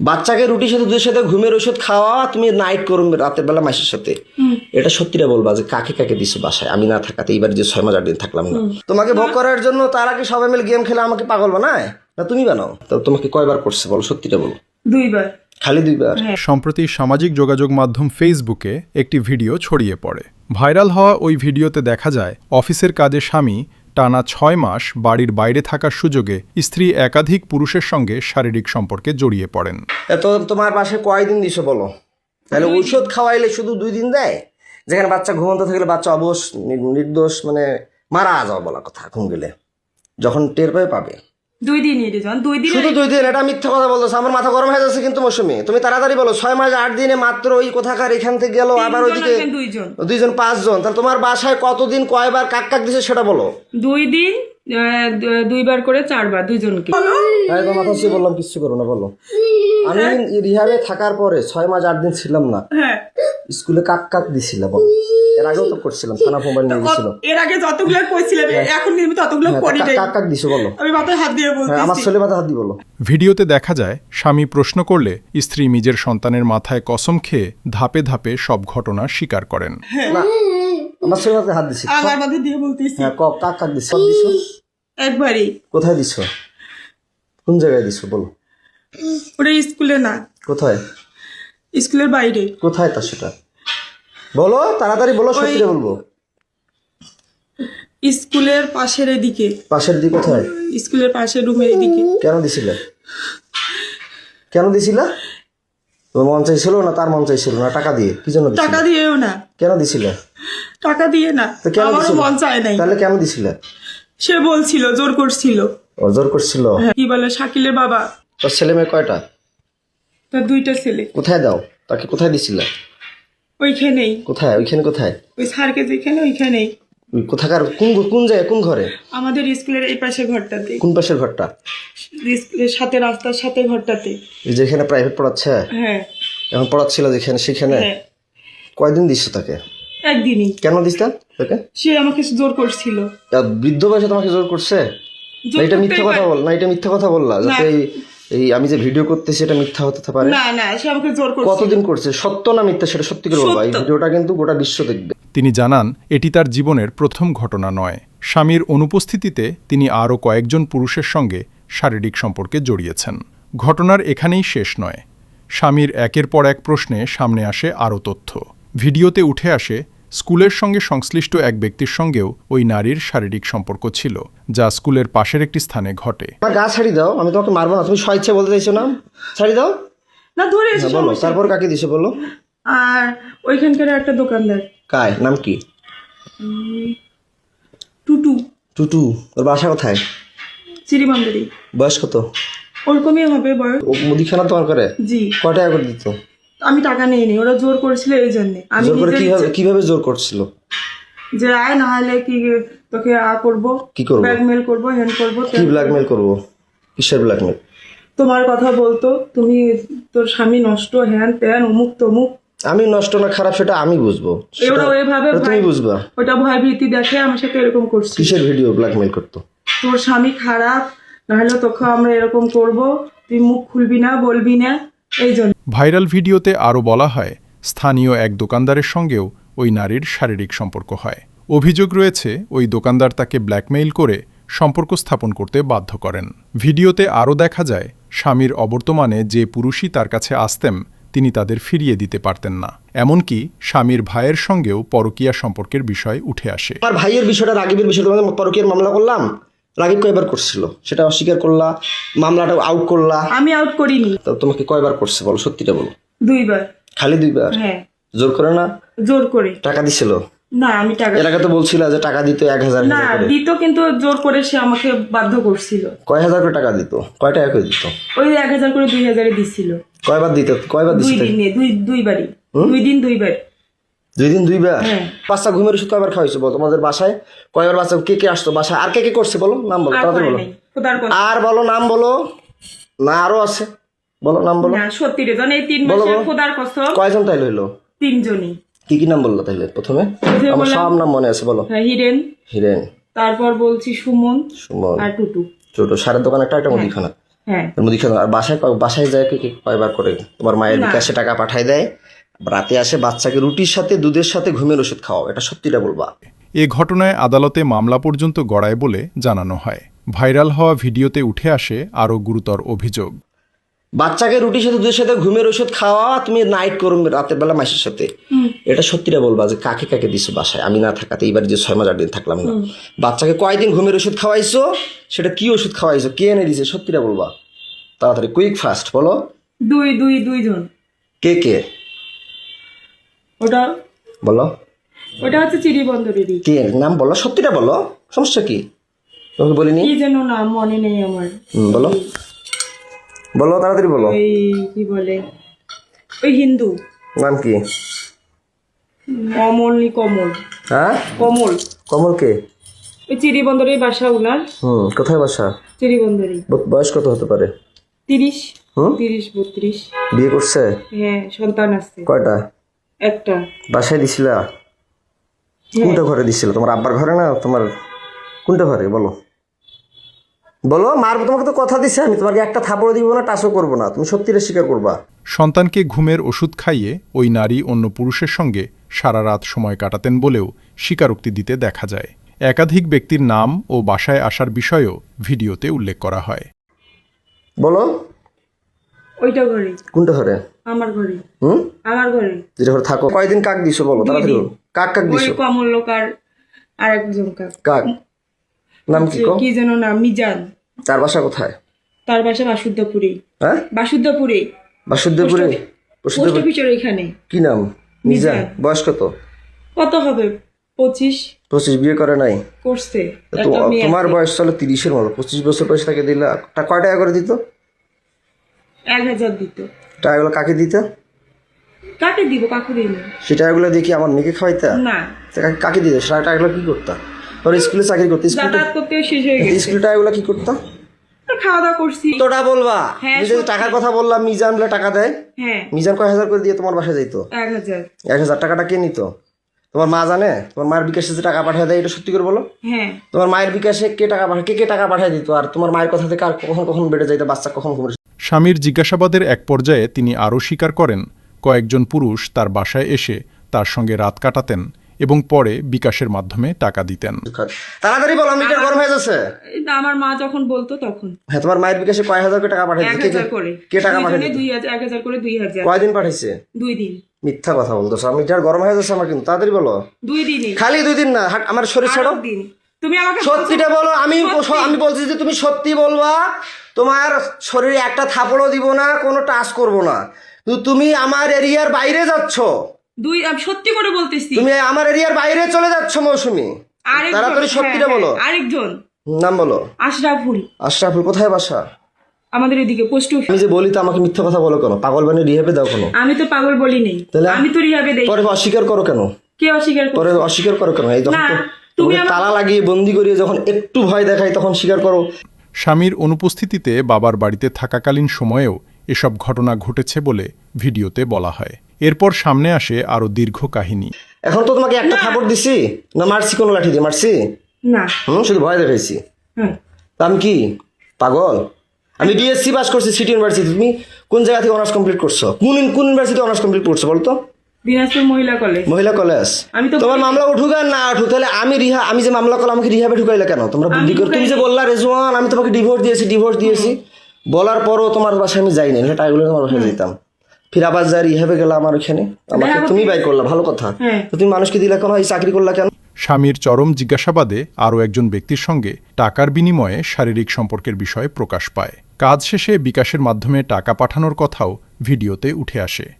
বাচ্চাকে রুটির সাথে দুধের সাথে ঘুমের ওষুধ খাওয়া তুমি নাইট করো রাতের বেলা মাসের সাথে। এটা সত্যিটা বলবা যে কাকে কাকে দিছো বাসায়? আমি না থাকাতে এইবার যে ছয় মাস আট দিন থাকলাম না। তোমাকে ভোগ করার জন্য তারা কি সবাই মিলে গেম খেলে আমাকে পাগল বানায়? না তুমি বানাও? তো তোমাকে কয়বার করছে বলো সত্যিটা বলো। দুইবার। খালি দুইবার? সম্প্রতি সামাজিক যোগাযোগ মাধ্যম ফেসবুকে একটি ভিডিও ছড়িয়ে পড়ে। ভাইরাল হওয়া ওই ভিডিওতে দেখা যায় অফিসের কাজে স্বামী টানা ছয় মাস বাড়ির বাইরে থাকার সুযোগে স্ত্রী একাধিক পুরুষের সঙ্গে শারীরিক সম্পর্কে জড়িয়ে পড়েন। এত তোমার পাশে কয়দিন দিছে বলো? তাহলে ঔষধ খাওয়াইলে শুধু দুই দিন দেয়? যেখানে বাচ্চা ঘুমন্ত থাকলে বাচ্চা অবশ নি- নির্দোষ মানে মারা যাওয়া বলা কথা ঘুম গেলে। যখন টের পাবে পাবে। দুই দিন এটি যখন দুই দিন শুধু দুই দিন এটা মিথ্যা কথা বলছো আমার মাথা গরম হয়ে যাচ্ছে কিন্তু মৌসুমি। তুমি তাড়াতাড়ি বলো ছয় মাস আট দিনে মাত্র ওই কোথাকার এখান থেকে গেল আবার ওইদিকে দুইজন। দুইজন পাঁচজন। তাহলে তোমার বাসায় কতদিন কয়বার কাক কাক দিছে সেটা বলো। দুই দিন দুইবার করে চারবার দুইজনকে আরে তোমার মাথা ছুঁয়ে বললাম কিচ্ছু করো না বলো। আমি রিহাবে থাকার পরে ছয় মাস আট দিন ছিলাম না। হ্যাঁ। স্কুলে কাক কাক দিছিল বলো। এর আগেও তো করছিলাম থানা মোবাইল নিয়ে গেছিল। এর আগে যতগুলো কইছিলাম এখন কিন্তু ততগুলো করি নাই। কাক কাক দিছো বলো। আমি মাথায় হাত দিয়ে বলছি হ্যাঁ আমার ছেলে মাথা হাত দি বলো। ভিডিওতে দেখা যায় স্বামী প্রশ্ন করলে স্ত্রী নিজের সন্তানের মাথায় কসম খেয়ে ধাপে ধাপে সব ঘটনা স্বীকার করেন। না আমার ছেলে মাথায় হাত দিছি। আমার মাথায় দিয়ে বলতেছি হ্যাঁ ক- কাক কাক দিছো। দিছো। একবারই। কোথায় দিছো? কোন জায়গায় দিছো? বলো। ওটা স্কুলে না। কোথায়? স্কুলের বাইরে। কোথায় তা সেটা? বলো তাড়াতাড়ি বলো সত্যি বলব। স্কুলের পাশের এদিকে। পাশের দিক কোথায়? স্কুলের পাশের রুমের এদিকে। কেন দিছিলে? কেন দিছিলা? তোমার মন চাইছিল না তার মন চাইছিল না? টাকা দিয়ে কি জন্য টাকা দিয়েও না। কেন দিছিলে? টাকা দিয়ে না। তো কেন আমারও মন চায় নাই। তাহলে কেন দিছিলে? সে বলছিল জোর করছিল। জোর করছিল? হ্যাঁ, কি বলে শাকিলের বাবা। তোর ছেলে মেয়ে কয়টা? তার দুইটা ছেলে। কোথায় দাও? তাকে কোথায় দিছিলে? ওইখানেই। কোথায়? ওইখানে কোথায়? ওই স্যারকে যেখানে ওইখানেই। কোথাকার কোন কোন জায়গায় কোন ঘরে? আমাদের স্কুলের এই পাশে ঘরটাতে। কোন পাশের ঘরটা? স্কুলের সাথে রাস্তার সাথে ঘরটাতে। যেখানে প্রাইভেট পড়াচ্ছে? হ্যাঁ। এখন পড়াচ্ছিল যেখানে সেখানে? হ্যাঁ। কয়দিন দিচ্ছ তাকে? একদিনই। কেন দিস তাকে সে আমাকে জোর করছিল। বৃদ্ধ বয়সে তোমাকে জোর করছে? না এটা মিথ্যা কথা বল না এটা মিথ্যা কথা বললা যাতে এই এই আমি যে ভিডিও করতেছি এটা মিথ্যা হতে পারে। না না সে আমাকে জোর করছিল কতদিন করছে? সত্য না মিথ্যা সেটা সত্যি করে বলবা। এই ভিডিওটা কিন্তু গোটা বিশ্ব দেখবে। তিনি জানান এটি তার জীবনের প্রথম ঘটনা নয়। স্বামীর অনুপস্থিতিতে তিনি আরও কয়েকজন পুরুষের সঙ্গে শারীরিক সম্পর্কে জড়িয়েছেন। ঘটনার এখানেই শেষ নয়। স্বামীর একের পর এক প্রশ্নে সামনে আসে আরও তথ্য। ভিডিওতে উঠে আসে স্কুলের সঙ্গে সংশ্লিষ্ট এক ব্যক্তির সঙ্গেও ওই নারীর শারীরিক সম্পর্ক ছিল যা স্কুলের পাশের একটি স্থানে ঘটে। আমার গা ছাড়ি দাও আমি তোমাকে মারবো না। তুমি স্বেচ্ছা বলতে চাইছো না? ছাড়ি দাও। না ধরে এসে হ্যাঁ, বলো তারপর কাকে দিছো বলো? আর ওইখানকার একটা দোকানদার। কায় নাম কি? টুটু। টুটু ওর বাসা কোথায়? চিরিমান্দারি বয়স কত? ওরকমই হবে বয়স। ও মুদিখানা তোমার করে জি। কয় টাকা করে দিত? আমি টাকা নেই নি ওরা জোর করেছিল এই জন্য। আমি জোর করে কীভাবে কীভাবে জোর করছিল? যে আয় না হলে কি তোকে আ করব? কি করব? ব্ল্যাকমেল করব হ্যান্ড করব কি ব্ল্যাকমেল করব? কিসের ব্ল্যাকমেল? তোমার কথা বলতো তুমি তোর স্বামী নষ্ট হ্যান ত্যান অমুক তমুক। আমি নষ্ট না খারাপ সেটা আমি বুঝব। সেটা- ওরা ওইভাবে সেটা তুমি বুঝবা। ওটা ভয় ভীতি দেখে আমি সাথে এরকম করছি কিসের ভিডিও ব্ল্যাকমেল করতো? তোর স্বামী খারাপ নাহলে তোকে আমরা এরকম করব। তুই মুখ খুলবি না বলবি না। ভাইরাল ভিডিওতে আরও বলা হয় স্থানীয় এক দোকানদারের সঙ্গেও ওই নারীর শারীরিক সম্পর্ক হয়। অভিযোগ রয়েছে ওই দোকানদার তাকে ব্ল্যাকমেইল করে সম্পর্ক স্থাপন করতে বাধ্য করেন। ভিডিওতে আরও দেখা যায় স্বামীর অবর্তমানে যে পুরুষই তার কাছে আসতেন তিনি তাদের ফিরিয়ে দিতে পারতেন না। এমনকি স্বামীর ভাইয়ের সঙ্গেও পরকীয়া সম্পর্কের বিষয় উঠে আসে। আমার ভাইয়ের বিষয়টা রাগিবের বিষয়টা পরকীয়ার মামলা করলাম? রাগিব কয়বার করছিল? সেটা অস্বীকার করলা মামলাটা আউট করলা। আমি আউট করিনি। তো তোমাকে কয়বার করছে বলো? সত্যিটা বলো। দুইবার। খালি দুইবার? হ্যাঁ। জোর করে না? জোর করে। টাকা দিছিল? না আমি টাকা এর আগে তো বলছিল যে টাকা দিত এক হাজার না দিত কিন্তু জোর করে সে আমাকে বাধ্য করছিল। কয় হাজার করে টাকা দিত? কয় টাকা করে দিত? ওই এক হাজার করে দুই হাজারে দিছিল। কয়বার দিত? কয়বার দিছিল? দুই দিনে দুই দুইবারই। দুই দিন দুইবার। দুই দিন দুইবার? হ্যাঁ। বাচ্চা ঘুমের ওষুধ কয়বার খাওয়াইছো বলো? তোমাদের বাসায়? কয়বার বাচ্চা কে কে আসতো বাসায়? আর কে কে করছে বলো? নাম বলো আর তাড়াতাড়ি বলো। আর বলো নাম বলো। না আরও আছে। বলো নাম বলো। সত্যি রে এই তিন বলো, খোদার কসম। কয়জন তাইলে হইল? তিনজনই। কি কি নাম বলল তাইলে প্রথমে? আমার সব নাম মনে আছে বলো। হ্যাঁ, হিরেন। হিরেন। তারপর বলছি সুমন। সুমন। আর টুটু। ছোট সারের দোকান একটা একটা মুদিখানা। হ্যাঁ। মুদিখানা। আর বাসায় বাসায় যায় কি কি কয়বার করে? তোমার মায়ের। বিকাশে টাকা পাঠায় দেয়। রাতে আসে বাচ্চাকে রুটির সাথে দুধের সাথে ঘুমের ওষুধ খাওয়াও এটা সত্যিটা বলবা। এ ঘটনায় আদালতে মামলা পর্যন্ত গড়ায় বলে জানানো হয়। ভাইরাল হওয়া ভিডিওতে উঠে আসে আরও গুরুতর অভিযোগ। বাচ্চাকে রুটির সাথে দুধের সাথে ঘুমের ওষুধ খাওয়া তুমি নাইট করো রাতের বেলা মাসের সাথে। এটা সত্যিটা বলবা যে কাকে কাকে দিছো বাসায়? আমি না থাকাতে এইবার যে ছয় মাস আট দিন থাকলাম না। বাচ্চাকে কয়দিন ঘুমের ওষুধ খাওয়াইছো? সেটা কি ওষুধ খাওয়াইছো? কে এনে দিছে? সত্যিটা বলবা। তাড়াতাড়ি কুইক ফাস্ট বলো। দুই দুই দুইজন। কে কে? ওটা বলো। ওটা হচ্ছে চিড়ি বন্দরেরই কে নাম বলো? সত্যিটা বলো। সমস্যা কি? তোমাকে বলিনি? কি যেন নাম মনে নেই আমার। বলো। বলো তাড়াতাড়ি বলো। ওই কি বলে? ওই হিন্দু। নাম কি? অমল নি কমল। হ্যাঁ? কমল। কমল কে? ওই চিড়ি বন্দরের বাসা উনার। হুম কোথায় বাসা? চিড়ি বন্দরে ব- বয়স কত হতে পারে? তিরিশ। হুম? তিরিশ বত্রিশ। বিয়ে করছে? হ্যাঁ সন্তান আছে। কয়টা? একটা। বাসায় দিছিলা? কোনটা ঘরে দিছিল? তোমার আব্বার ঘরে না তোমার কোনটা ঘরে? বলো। বলো মার তোমাকে তো কথা দিছে আমি। তোমাকে একটা থাপড় দিব না টাচও করব না। তুমি সত্যিটা স্বীকার করবা। সন্তানকে ঘুমের ওষুধ খাইয়ে ওই নারী অন্য পুরুষের সঙ্গে সারা রাত সময় কাটাতেন বলেও স্বীকারোক্তি দিতে দেখা যায়। একাধিক ব্যক্তির নাম ও বাসায় আসার বিষয়েও ভিডিওতে উল্লেখ করা হয়। বলো। ওইটা ঘরে। কোনটা ঘরে? আমার ঘরে। হুম? আমার ঘরে। যেটা ঘরে থাকো। কয়দিন কাক দিছো বলো? তাড়াতাড়ি বলো। কাক কাক ওই দিছো? কমল লোক আর আর একজন কাক। কাক? নাম কি কো? কি যেন নাম? মিজান। তার বাসা কোথায়? তার বাসা বাসুদ্দাপুরে হ্যাঁ? বাসুদ্দাপুরে বাসুদেবপুরে পোস্ট বাসুদেবপুর অফিসের এখানে কি নাম? মিজান। মিজান। বয়স কত? কত হবে? পঁচিশ। পঁচিশ বিয়ে করে নাই? করছে। তো একটা মেয়ে তোমার আছে। বয়স চলো তিরিশের মতো। পঁচিশ বছর বয়স তাকে দিলা। তা কয় টাকা করে দিত? এক হাজার দিত। টাকাগুলো কাকে দিত? কাকে দিব? কাকু সে টাকাগুলো দিয়ে কি আমার মেয়েকে খাওয়াইতা? না। কাকে- দিত? টাকাগুলো কি করতা? তোর স্কুলে চাকরি করতে যাতায়াত করতে শেষ হয়ে গেছে। স্কুলে টাকাগুলো কি করতা? খাওয়া দাওয়া করছি। তোটা বলবা? হ্যাঁ। টাকার কথা বললাম মিজান বলে টাকা দেয়। হ্যাঁ। মিজান কয় হাজার করে দিয়ে তোমার বাসায় যাইতো? এক হাজার। এক হাজার টাকাটা কে নিত? তোমার মা জানে? তোমার মায়ের বিকাশে যে টাকা পাঠিয়ে দেয় এটা সত্যি করে বলো? হ্যাঁ। তোমার মায়ের বিকাশে কে টাকা পাঠায় কে কে টাকা পাঠিয়ে দিত? আর তোমার মায়ের কথা থেকে আর কখন কখন বেড়ে যাইতো? বাচ্চা কখন ঘুমের স্বামীর জিজ্ঞাসাবাদের এক পর্যায়ে তিনি আরও স্বীকার করেন কয়েকজন পুরুষ তার বাসায় এসে তার সঙ্গে রাত কাটাতেন এবং পরে বিকাশের মাধ্যমে টাকা দিতেন। তাড়াতাড়ি বলো মিটার গরম হয়ে যাচ্ছে? এই আমার মা যখন বলতো তখন। হ্যাঁ তোমার মায়ের বিকাশে কয় হাজার করে টাকা পাঠিয়ে এক হাজার করে। কে টাকা দিত দুই হাজার এক হাজার করে দুই হাজার। কয়দিন পাঠাইছে? দুই দিন। মিথ্যা কথা বলতো মিটার গরম হয়ে যাচ্ছে আমার কিন্তু? তাড়াতাড়ি বলো। দুই দিনই। খালি দুই দিন না আমার শরীর ছাড়ো। দিন। তুমি আমাকে সত্যিটা বলো আমি আমি বলছি যে তুমি সত্যি বলবা তোমার শরীরে একটা থাপড়ও দিব না কোনো টাচ করব না। তুমি আমার এরিয়ার বাইরে যাচ্ছ। দুই আমি সত্যি করে বলতেছি। তুমি আমার এরিয়ার বাইরে চলে যাচ্ছ মৌসুমি। তাড়াতাড়ি হ্যাঁ, সত্যিটা হ্যাঁ, বলো? আরেকজন। নাম বলো। আশরাফুল। আশরাফুল কোথায় বাসা? আমাদের এদিকে পোস্ট অফিস। আমি যে বলি তো আমাকে মিথ্যা কথা বলো কেন? পাগল বানিয়ে রিহাবে দাও কেন? আমি তো পাগল বলি নেই তাহলে? আমি তো রিহাবে দেই। পরে অস্বীকার করো কেন? কে অস্বীকার করে পরে অস্বীকার করো কেন? এই যখন তালা লাগিয়ে বন্দি করিয়ে যখন একটু ভয় দেখাই তখন স্বীকার করো। স্বামীর অনুপস্থিতিতে বাবার বাড়িতে থাকাকালীন সময়েও এসব ঘটনা ঘটেছে বলে ভিডিওতে বলা হয়। এরপর সামনে আসে আরও দীর্ঘ কাহিনী। এখন তো তোমাকে একটা থাপড় দিছি। না মারছি কোনো লাঠি দিয়ে মারছি? না। হুম শুধু ভয় দেখাইছি। আমি কি? পাগল? আমি বিএসসি পাস করছি সিটি ইউনিভার্সিটি তুমি কোন জায়গা থেকে অনার্স কমপ্লিট করছ? কোন কোন ইউনিভার্সিটি অনার্স কমপ্লিট করছ বলতো দিনাজপুর মহিলা কলেজ মহিলা কলেজ আমি তো তোমার মামলা উঠুক আর না উঠুক তাহলে আমি রিহা আমি যে মামলা করলাম আমাকে রিহাবে ঢুকাইলে কেন? তোমরা বুদ্ধি করে তুমি যে বললা রেজওয়ান আমি তোমাকে ডিভোর্স দিয়েছি ডিভোর্স দিয়েছি। বলার পরও তোমার বাসায় আমি টাইগুলো তোমার বাসায় যেতাম ফির আবার যা রিহাবে গেলাম আমার ওখানে। আমাকে তুমি বাই করলা ভালো কথা। হ্যাঁ। তো তুমি মানুষকে দিলে কেন? এই চাকরি করলা কেন? স্বামীর চরম জিজ্ঞাসাবাদে আরও একজন ব্যক্তির সঙ্গে টাকার বিনিময়ে শারীরিক সম্পর্কের বিষয়ে প্রকাশ পায়। কাজ শেষে বিকাশের মাধ্যমে টাকা পাঠানোর কথাও ভিডিওতে উঠে আসে।